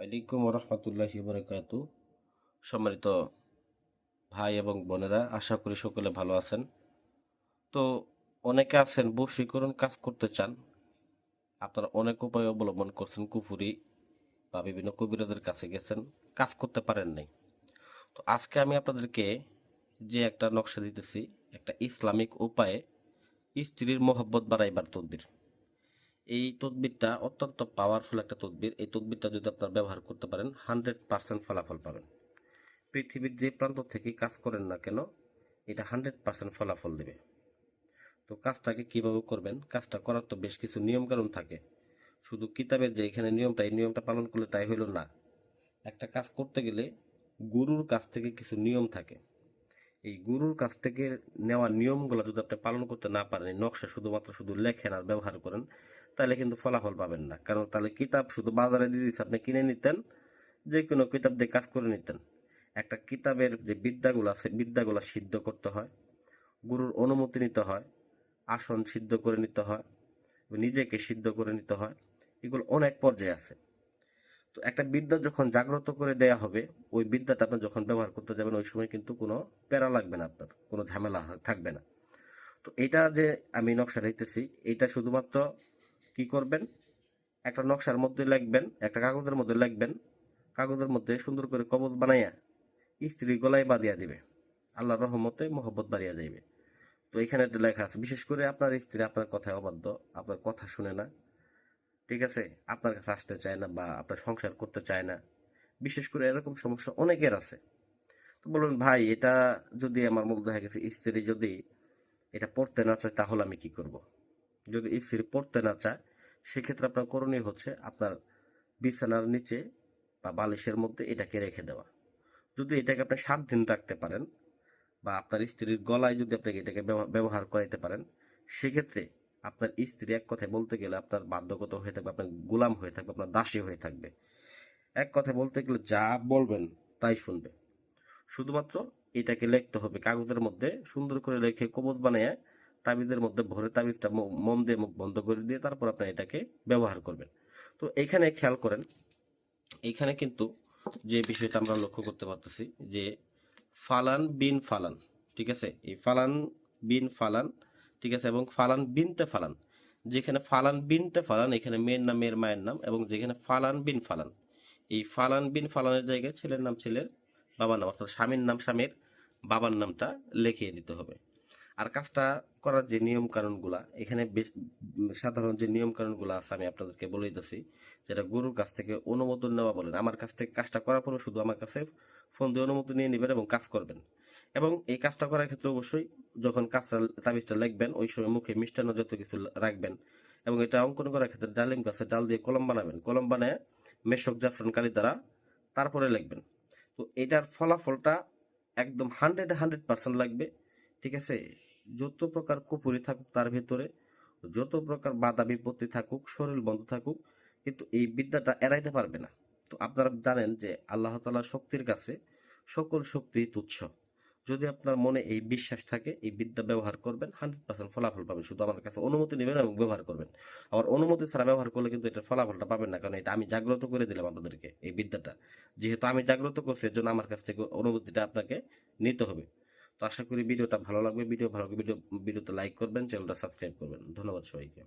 আলাইকুম রহমতুল্লাহি বরকাত সম্মানিত ভাই এবং বোনেরা, আশা করি সকলে ভালো আছেন। তো অনেকে আছেন, বশীকরণ কাজ করতে চান। আপনারা অনেক উপায় অবলম্বন করছেন, কুফুরি বা বিভিন্ন কবিরাদের কাছে গেছেন, কাজ করতে পারেন নাই। তো আজকে আমি আপনাদেরকে যে একটা নকশা দিতেছি, একটা ইসলামিক উপায়ে স্ত্রীর মোহব্বত বাড়াইবার তদবির। এই তদবিরটা অত্যন্ত পাওয়ারফুল একটা তদবির। এই তদবিরটা যদি আপনারা ব্যবহার করতে পারেন হান্ড্রেড পার্সেন্ট ফলাফল পাবেন। পৃথিবীর যে প্রান্ত থেকে কাজ করেন না কেন, এটা হান্ড্রেড পার্সেন্ট ফলাফল দেবে। তো কাজটাকে কীভাবে করবেন? কাজটা করার তো বেশ কিছু নিয়মকানুন থাকে। শুধু কিতাবের যে এখানে নিয়মটা, এই নিয়মটা পালন করলে তাই হইল না। একটা কাজ করতে গেলে গুরুর কাছ থেকে কিছু নিয়ম থাকে। এই গুরুর কাছ থেকে নেওয়া নিয়মগুলো যদি আপনি পালন করতে না পারেন নকশা শুধুমাত্র শুধু লেখেন আর ব্যবহার করেন তাহলে কিন্তু ফলাফল পাবেন না। কারণ তাহলে কিতাব শুধু বাজারে দিয়ে দিচ্ছে আপনি কিনে নিতেন যে কোনো কিতাব দিয়ে কাজ করে নিতেন। একটা কিতাবের যে বিদ্যাগুলো আছে, বিদ্যাগুলো সিদ্ধ করতে হয়, গুরুর অনুমতি নিতে হয়, আসন সিদ্ধ করে নিতে হয়, নিজেকে সিদ্ধ করে নিতে হয়, এগুলো অনেক পর্যায়ে আছে। তো একটা বিদ্যা যখন জাগ্রত করে দেয়া হবে, ওই বিদ্যাটা আপনি যখন ব্যবহার করতে যাবেন, ওই সময় কিন্তু কোনো প্যারা লাগবে না আপনার, কোনো ঝামেলা থাকবে না। তো এটা যে আমি নকশা দিতেছি এটা শুধুমাত্র কি করবেন? একটা নকশার মধ্যে লিখবেন, একটা কাগজের মধ্যে লিখবেন, কাগজের মধ্যে সুন্দর করে কবজ বানাইয়া স্ত্রী গলায় বাঁধিয়া দিবে। আল্লাহ রহমতে মোহব্বত বাড়িয়া যাইবে। তো এখানে লেখা আছে, বিশেষ করে আপনার স্ত্রী আপনার কথায় অবাধ্য, আপনার কথা শুনে না। ঠিক আছে? আপনার কাছে আসতে চায় না বা আপনার সংসার করতে চায় না। বিশেষ করে এরকম সমস্যা অনেকের আছে। তো বলুন ভাই, এটা যদি আমার মধ্যে হয়ে গেছে, স্ত্রী যদি এটা পড়তে না চায়, তাহলে আমি কি করব। যদি স্ত্রী পড়তে না চায় সেক্ষেত্রে আপনার করণীয় হচ্ছে আপনার বিছানার নিচে বা বালিশের মধ্যে এটাকে রেখে দেওয়া। যদি এটাকে আপনি সাত দিন রাখতে পারেন বা আপনার স্ত্রীর গলায় যদি আপনাকে এটাকে ব্যবহার- করাইতে পারেন, সেক্ষেত্রে আপনার স্ত্রী এক কথায় বলতে গেলে আপনার বাধ্যগত হয়ে থাকবে, আপনার গোলাম হয়ে থাকবে, আপনার দাসী হয়ে থাকবে। এক কথায় বলতে গেলে যা বলবেন তাই শুনবে। শুধুমাত্র এটাকে লিখতে হবে, কাগজের মধ্যে সুন্দর করে রেখে কবজ বানিয়ে তাবিজের মধ্যে ভরে তাবিজটা ম- মম দিয়ে মুখ বন্ধ করে দিয়ে তারপর আপনি এটাকে ব্যবহার করবেন। তো এখানে খেয়াল করেন, এখানে কিন্তু যে বিষয়টা আমরা লক্ষ্য করতে পারতেছি যে ফালান বিন ফালান, ঠিক আছে? এই ফালান বিন ফালান, ঠিক আছে? এবং ফালান বিনতে ফালান, যেখানে ফালান বিনতে ফালান, এখানে মেয়ের নাম, মেয়ের মায়ের নাম, এবং যেখানে ফালান বিন ফালান, এই ফালান বিন ফালানের জায়গায় ছেলের নাম, ছেলের বাবার নাম, অর্থাৎ স্বামীর নাম, স্বামীর বাবার নামটা লিখিয়ে দিতে হবে। আর কাজটা করার যে নিয়ম কানুনগুলা এখানে সাধারণ যে নিয়ম কানুনগুলো আছে আমি আপনাদেরকে বলে দিতেছি, যেটা গুরুর কাছ থেকে অনুমোদন নেওয়া বলেন। আমার কাছ থেকে কাজটা করার পরে শুধু আমার কাছে ফোন দিয়ে অনুমতি নিয়ে নেবেন এবং কাজ করবেন। এবং এই কাজটা করার ক্ষেত্রে অবশ্যই যখন কাজটা, তাবিজটা লিখবেন, ওই সময় মুখে মিষ্টান্ন যত কিছু রাখবেন এবং এটা অঙ্কন করার ক্ষেত্রে ডালিম গাছে ডাল দিয়ে কলম বানাবেন। কলম বানায় মেশক জাফরান কালি দ্বারা তারপরে লিখবেন। তো এটার ফলাফলটা একদম হান্ড্রেড হান্ড্রেড পার্সেন্ট লাগবে, ঠিক আছে? যত প্রকার কুপুরি থাকুক তার ভিতরে, যত প্রকার বাধা বিপত্তি থাকুক, শরীর বন্ধ থাকুক, কিন্তু এই বিদ্যাটা এড়াইতে পারবে না। তো আপনারা জানেন যে আল্লাহ তালার শক্তির কাছে সকল শক্তি তুচ্ছ। যদি আপনার মনে এই বিশ্বাস থাকে, এই বিদ্যা ব্যবহার করবেন, হান্ড্রেড পার্সেন্ট ফলাফল পাবেন। শুধু আমার কাছে অনুমতি নেবেন এবং ব্যবহার করবেন। আবার অনুমতি ছাড়া ব্যবহার করলে কিন্তু এটা ফলাফলটা পাবেন না, কারণ এটা আমি জাগ্রত করে দিলাম আপনাদেরকে এই বিদ্যাটা। যেহেতু আমি জাগ্রত করছি এর জন্য আমার কাছ থেকে অনুমতিটা আপনাকে নিতে হবে। তো আশা করি ভিডিওটা ভালো লাগবে। ভিডিও ভালো লাগবে ভিডিও, ভিডিওতে লাইক করবেন, চ্যানেলটা সাবস্ক্রাইব করবেন। ধন্যবাদ সবাইকে।